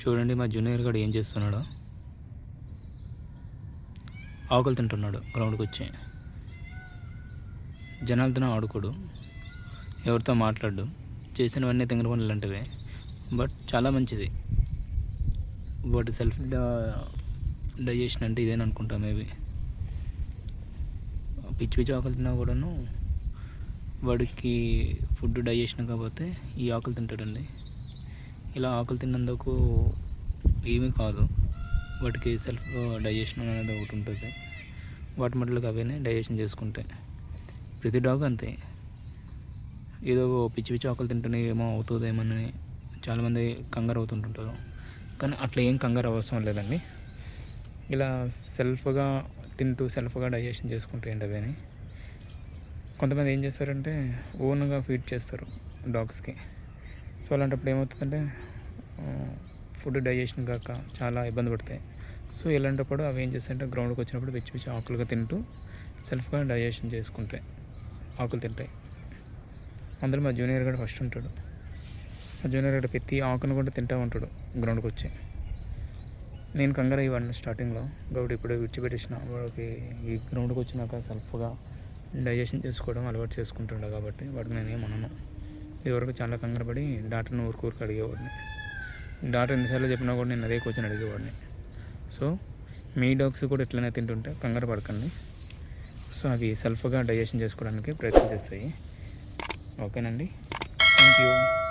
చూడండి మా జూనియర్ గడు ఏం చేస్తున్నాడో. ఆకులు తింటున్నాడు గ్రౌండ్కి వచ్చి. జనాలతోనే ఆడుకోడు ఎవరితో మాట్లాడు చేసినవన్నీ తింగర పనులు లాంటివి బట్ చాలా మంచిది. వాటి సెల్ఫ్ డైజెషన్ అంటే ఇదేని అనుకుంటా మేబీ. పిచ్చి పిచ్చి ఆకులు తిన్నా కూడాను వాడికి ఫుడ్ డైజెషన్ కాకపోతే ఈ ఆకులు తింటాడండి. ఇలా ఆకులు తిన్నందుకు ఏమీ కాదు. వాటికి సెల్ఫ్ డైజెషన్ అనేది ఒకటి ఉంటుంది. వాటి మట్లకు అవన్నీ డైజెషన్ చేసుకుంటాయి ప్రతి డాగ్ అంతే. ఏదో పిచ్చి పిచ్చి ఆకులు తింటేనే ఏమో అవుతుందేమని చాలామంది కంగారు అవుతుంటుంటారు. కానీ అట్లా ఏం కంగారు అవసరం లేదండి. ఇలా సెల్ఫ్గా తింటూ సెల్ఫ్గా డైజెషన్ చేసుకుంటాయండి అవన్నీ కొంతమంది ఏం చేస్తారంటే ఓన్గా ఫీడ్ చేస్తారు డాగ్స్కి. సో అలాంటప్పుడు ఏమవుతుందంటే ఫుడ్ డైజెషన్ కాక చాలా ఇబ్బంది పడతాయి. సో ఇలాంటప్పుడు అవి ఏం చేస్తాయంటే గ్రౌండ్కి వచ్చినప్పుడు పిచ్చి పిచ్చి ఆకులుగా తింటూ సెల్ఫ్గా డైజెషన్ చేసుకుంటాయి. ఆకులు తింటాయి. అందులో మా జూనియర్ గడ ఫస్ట్ ఉంటాడు. మా జూనియర్ గడ ప్రతి ఆకును కూడా తింటూ ఉంటాడు గ్రౌండ్కి వచ్చి. నేను కంగారు ఇవ్వండి స్టార్టింగ్లో. గౌడ్ ఇప్పుడు విడిచిపెట్టేసిన. వాడికి ఈ గ్రౌండ్కి వచ్చినాక సెల్ఫ్గా డైజెషన్ చేసుకోవడం అలవాటు చేసుకుంటుండే కాబట్టి వాడికి నేను ఏమన్నాను ఇదివరకు చాలా కంగారు పడి డాక్టర్ని ఊరికి ఊరికి అడిగేవాడిని. డాక్టర్ ఎన్నిసార్లు చెప్పినా కూడా నేను అదే క్వశ్చన్ అడిగేవాడిని. సో మీ డాగ్స్ కూడా ఎట్లయినా తింటుంటే కంగారు పడకండి. సో అవి సెల్ఫ్గా డైజెషన్ చేసుకోవడానికి ప్రయత్నం చేస్తాయి. ఓకేనండి. Thank you.